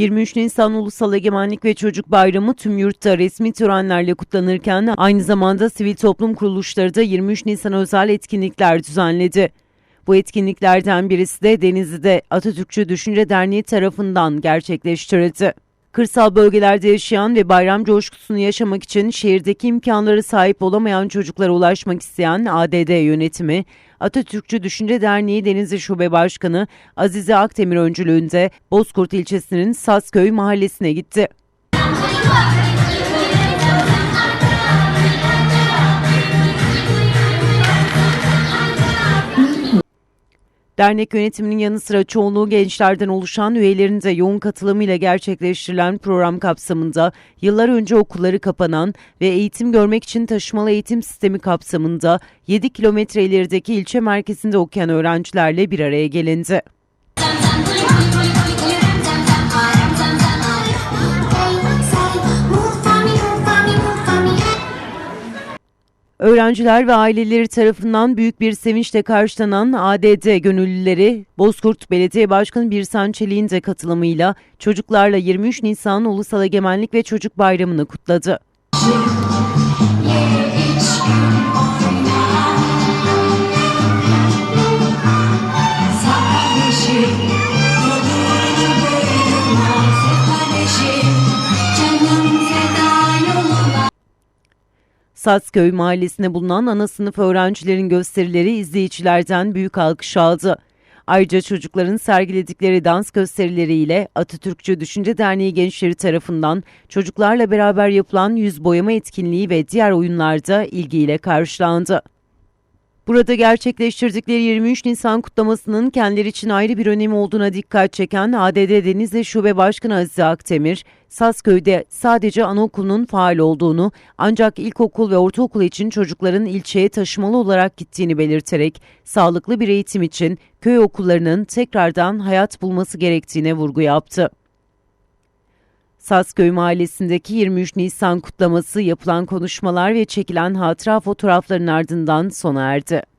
23 Nisan Ulusal Egemenlik ve Çocuk Bayramı tüm yurtta resmi törenlerle kutlanırken aynı zamanda sivil toplum kuruluşları da 23 Nisan özel etkinlikler düzenledi. Bu etkinliklerden birisi de Denizli'de Atatürkçü Düşünce Derneği tarafından gerçekleştirildi. Kırsal bölgelerde yaşayan ve bayram coşkusunu yaşamak için şehirdeki imkanları sahip olamayan çocuklara ulaşmak isteyen ADD yönetimi, Atatürkçü Düşünce Derneği Denizli Şube Başkanı Azize Akdemir öncülüğünde Bozkurt ilçesinin Sasköy mahallesine gitti. Dernek yönetiminin yanı sıra çoğunluğu gençlerden oluşan üyelerin de yoğun katılımıyla gerçekleştirilen program kapsamında yıllar önce okulları kapanan ve eğitim görmek için taşımalı eğitim sistemi kapsamında 7 kilometre ilerideki ilçe merkezinde okuyan öğrencilerle bir araya gelindi. Öğrenciler ve aileleri tarafından büyük bir sevinçle karşılanan ADD gönüllüleri Bozkurt Belediye Başkanı Birsan Çelik'in de katılımıyla çocuklarla 23 Nisan Ulusal Egemenlik ve Çocuk Bayramı'nı kutladı. Satsköy mahallesinde bulunan ana sınıf öğrencilerin gösterileri izleyicilerden büyük alkış aldı. Ayrıca çocukların sergiledikleri dans gösterileriyle Atatürkçü Düşünce Derneği gençleri tarafından çocuklarla beraber yapılan yüz boyama etkinliği ve diğer oyunlarda ilgiyle karşılandı. Burada gerçekleştirdikleri 23 Nisan kutlamasının kendileri için ayrı bir önemi olduğuna dikkat çeken ADD Denizli Şube Başkanı Azize Aktemir, Sasköy'de sadece anaokulunun faal olduğunu ancak ilkokul ve ortaokul için çocukların ilçeye taşımalı olarak gittiğini belirterek sağlıklı bir eğitim için köy okullarının tekrardan hayat bulması gerektiğine vurgu yaptı. Sasköy Mahallesi'ndeki 23 Nisan kutlaması yapılan konuşmalar ve çekilen hatıra fotoğrafların ardından sona erdi.